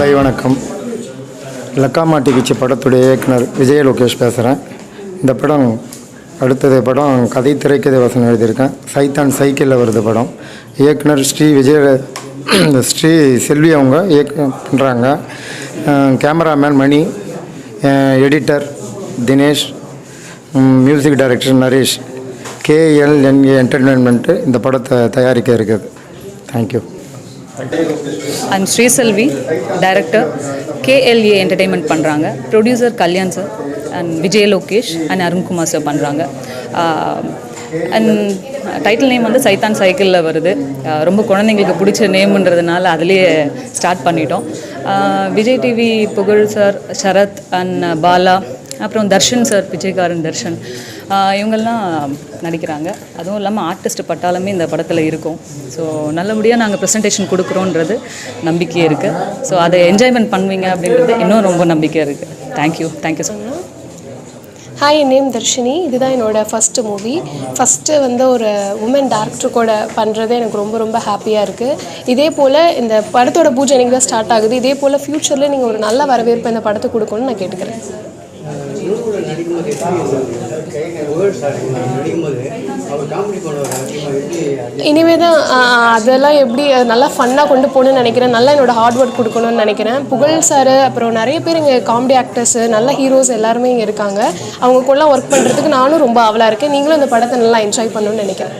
By வணக்கம். லக்காமாட்டி பிச்சு படத்துடைய இயக்குனர் விஜய லோகேஷ் பேசுகிறேன் இந்த படம் அடுத்தது படம் கதை திரைக்கதை வசனம் எழுதியிருக்கேன். சைத்தான் சைக்கிளில் வருது படம். இயக்குனர் ஸ்ரீ விஜய ஸ்ரீ செல்வி அவங்க இயக்க பண்ணுறாங்க cameraman Mani editor Dinesh music director Naresh. K L N A entertainment இந்த படத்தை தயாரிக்க இருக்குது. Thank you I'm Sriselvi director K L A entertainment பண்ணுறாங்க producer Kalyan sir and Vijay Lokesh and Arunkumar sir பண்ணுறாங்க அண்ட் டைட்டில் நேம் வந்து சைத்தான் சைக்கிளில் வருது. Uh, ரொம்ப குழந்தைங்களுக்கு பிடிச்ச நேம்ன்றதுனால அதுலேயே ஸ்டார்ட் பண்ணிட்டோம். Uh, Vijay TV Pugazh sir Sarath and Bala அப்புறம் தர்ஷன் சார் விஜயகாரன் தர்ஷன். இவங்கெல்லாம் நடிக்கிறாங்க. அதுவும் இல்லாமல் ஆர்டிஸ்ட் பட்டாலுமே இந்த படத்தில் இருக்கும். ஸோ நல்லபடியாக நாங்கள் ப்ரெசன்டேஷன் கொடுக்குறோன்றது நம்பிக்கை இருக்குது ஸோ அதை என்ஜாய்மெண்ட் பண்ணுவீங்க அப்படின்றது இன்னும் ரொம்ப நம்பிக்கை இருக்குது thank you thank you so much hi N name Dharshini. இதுதான் என்னோடய ஃபஸ்ட்டு மூவி ஃபஸ்ட்டு வந்து ஒரு உமன் டேரக்டர் கூட பண்ணுறது எனக்கு ரொம்ப ரொம்ப ஹாப்பியாக இருக்குது இதே போல் இந்த படத்தோட பூஜை எனக்கு தான் ஸ்டார்ட் ஆகுது. இதே போல் ஃப்யூச்சரில் நீங்கள் ஒரு நல்ல வரவேற்பு இந்த படத்தை கொடுக்கணும்னு நான் கேட்டுக்கிறேன். இனிமே தான் அதெல்லாம் எப்படி நல்லா ஃபன்னாக கொண்டு போகணும்னு நினைக்கிறேன். நல்லா என்னோட ஹார்ட் ஒர்க் கொடுக்கணும்னு நினைக்கிறேன். புகழ் சார் அப்புறம் நிறைய பேர் இங்கே காமெடி ஆக்டர்ஸு நல்ல ஹீரோஸ் எல்லாருமே இங்கே இருக்காங்க. அவங்க கூட ஒர்க் பண்ணுறதுக்கு நானும் ரொம்ப ஆவலாக இருக்கேன். நீங்களும் இந்த படத்தை நல்லா என்ஜாய் பண்ணணும்னு நினைக்கிறேன்.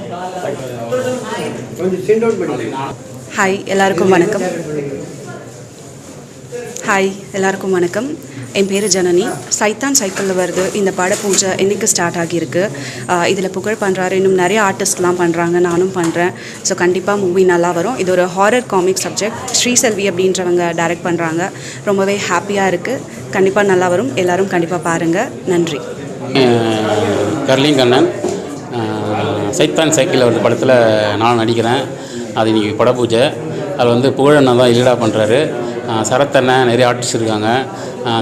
ஹாய் எல்லாருக்கும் வணக்கம். ஹாய் எல்லாருக்கும் வணக்கம். என் பேர் ஜனனி. சைத்தான் சைக்கிளில் வருது. இந்த பட பூஜை இன்னைக்கு ஸ்டார்ட் ஆகியிருக்கு. இதில் புகழ் பண்ணுறாரு இன்னும் நிறைய ஆர்டிஸ்ட்லாம் பண்ணுறாங்க நானும் பண்ணுறேன் ஸோ கண்டிப்பாக மூவி நல்லா வரும். இது ஒரு ஹாரர் காமிக் சப்ஜெக்ட் ஸ்ரீசெல்வி அப்படின்றவங்க டைரக்ட் பண்ணுறாங்க ரொம்பவே ஹாப்பியாக இருக்குது கண்டிப்பாக நல்லா வரும். எல்லோரும் கண்டிப்பாக பாருங்கள் நன்றி. கர்லிங்கண்ணன் கண்ணன். சைத்தான் சைக்கிளில் ஒரு படத்தில் நான் நடிக்கிறேன். அது இன்றைக்கி பட பூஜை அதில் வந்து புகழண்ணன் தான் இல்லடா பண்ணுறாரு சரத்தண்ணன் நிறைய ஆர்டிஸ்ட் இருக்காங்க.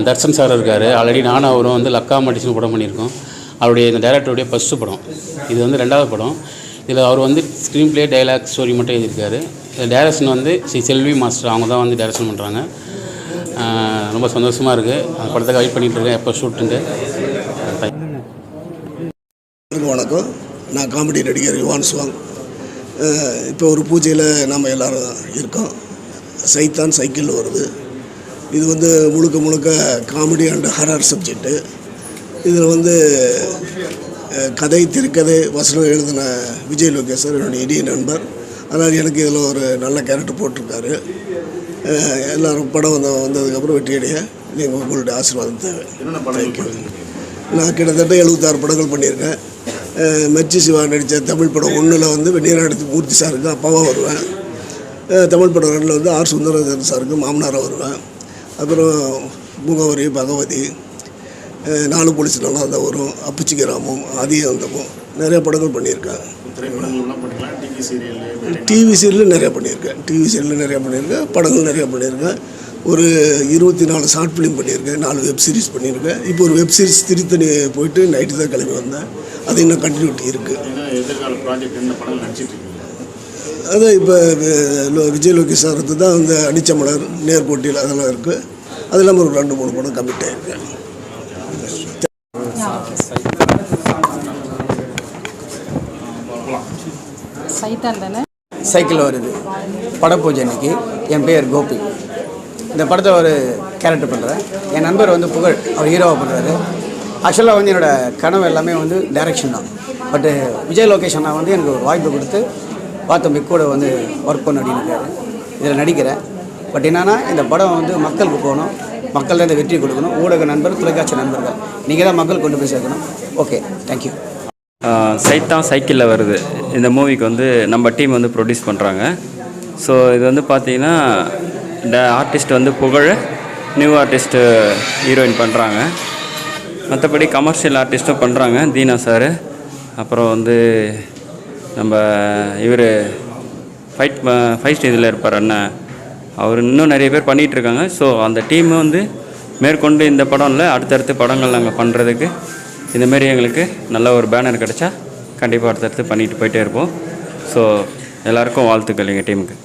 தர்ஷன் சார் இருக்கார். ஆல்ரெடி நானும் அவரும் வந்து லக்கா மடிச்சுன்னு படம் பண்ணியிருக்கோம். அவருடைய இந்த டைரக்டருடைய ஃபஸ்ட்டு படம். இது வந்து ரெண்டாவது படம். இதில் அவர் வந்து ஸ்க்ரீன் ப்ளே டைலாக் ஸ்டோரி மட்டும் எழுதியிருக்காரு. டேரக்ஷன் வந்து ஸ்ரீ செல்வி மாஸ்டர். அவங்க தான் வந்து டேரக்ஷன் பண்ணுறாங்க ரொம்ப சந்தோஷமாக இருக்குது அந்த படத்துக்கு வெயிட் பண்ணிகிட்டு இருக்கேன். எப்போ ஷூட்டுண்டு வணக்கம். நான் காமெடி நடிகர் யுவான் சுவாங். இப்போ ஒரு பூஜையில் நம்ம எல்லாரும் இருக்கோம். சைத்தான் சைக்கிள் வருது இது வந்து முழுக்க முழுக்க காமெடி அண்ட் ஹரர் சப்ஜெக்ட்டு இதில் வந்து கதை திரைக்கதை வசனம் எழுதின விஜய் லோகேஷ் சார் என்னுடைய இனிய நண்பர். அதனால் எனக்கு இதில் ஒரு நல்ல கேரக்டர் போட்டிருக்காரு. எல்லாரும் படம் வந்த வந்ததுக்கப்புறம் வெற்றியடைய நீங்கள் உங்களுடைய ஆசீர்வாதம் தேவை. நான் கிட்டத்தட்ட எழுபத்தாறு படங்கள் பண்ணியிருக்கேன். அஹ் மெர்ச்சி சிவா நடித்த தமிழ் படம் ஒன்றில் வந்து வெந்நீராடத்து மூர்த்தி சாருக்கு அப்பாவாக வருவேன். தமிழ் படம் ரெண்டில் வந்து ஆர் சுந்தரராஜன் சாருக்கு மாமனாராக வருவேன். அப்புறம் முகவரி பகவதி நாலு போலீஸ் நல்லா தான் வரும். அப்புச்சி கிராமம் ஆதியந்தமும் நிறைய படங்கள் பண்ணியிருக்கேன். டிவி சீரியல் நிறைய பண்ணியிருக்கேன். டிவி சீரியல் நிறைய பண்ணியிருக்கேன். படங்கள் நிறைய பண்ணியிருக்கேன். ஒரு இருபத்தி நாலு ஷார்ட் ஃபிலிம் பண்ணியிருக்கேன். நாலு வெப் சீரிஸ் பண்ணியிருக்கேன். இப்போ ஒரு வெப் சீரிஸ் திருத்தணி போயிட்டு நைட்டு தான் கிளம்பி வந்தேன். அது இன்னும் கண்டினியூட்டி இருக்குது அதான் இப்போ விஜய் லோகேஷ் சார் தான் அந்த அனிச்சமலர் நேர்கோட்டியில் அதெல்லாம் இருக்குது அது இல்லாமல் ஒரு ரெண்டு மூணு படம் சைத்தான் தானே? சைக்கிள் வருது. படப்பூஜை அன்னைக்கு. என் பேர் கோபி. இந்த படத்தை ஒரு கேரக்டர் பண்ணுறேன் என் நண்பர் வந்து புகழ். அவர் ஹீரோவாக பண்ணுறாரு ஆக்சுவலாக வந்து என்னோடய கனவு எல்லாமே வந்து டைரக்ஷன் தான். பட்டு uh, விஜய் லோகேஷ் வந்து எனக்கு ஒரு வாய்ப்பு கொடுத்து பார்த்தம்பி கூட வந்து ஒர்க் பண்ண அப்படின்னு இருக்காரு. இதில் நடிக்கிறேன். பட் என்னென்னா இந்த படம் வந்து மக்களுக்கு போகணும். மக்கள் தான் இந்த வெற்றி கொடுக்கணும். ஊடக நண்பர் தொலைக்காட்சி நண்பர்கள். நீங்கள் தான் மக்கள் கொண்டு போய் சேர்க்கணும். ஓகே தேங்க்யூ சைத்தான் சைக்கிளில் வருது. இந்த மூவிக்கு வந்து நம்ம டீம் வந்து ப்ரொடியூஸ் பண்ணுறாங்க ஸோ இது வந்து பார்த்தீங்கன்னா இந்த ஆர்டிஸ்ட் வந்து புகழ் நியூ ஆர்டிஸ்ட்டு ஹீரோயின் பண்ணுறாங்க மற்றபடி கமர்ஷியல் ஆர்டிஸ்ட்டும் பண்ணுறாங்க தீனா சார் அப்புறம் வந்து நம்ம இவர் ஃபைட் ஃபைட் இதில் இருப்பார் அண்ணன் அவர் இன்னும் நிறைய பேர் பண்ணிகிட்ருக்காங்க ஸோ அந்த டீம் வந்து மேற்கொண்டு இந்த படம்ல அடுத்தடுத்து படங்கள் நாங்கள் பண்ணுறதுக்கு இந்தமாரி எங்களுக்கு நல்ல ஒரு பேனர் கிடச்சா கண்டிப்பாக அடுத்தடுத்து பண்ணிட்டு போயிட்டே இருப்போம். ஸோ எல்லாருக்கும் வாழ்த்துக்கள் எங்கள் டீமுக்கு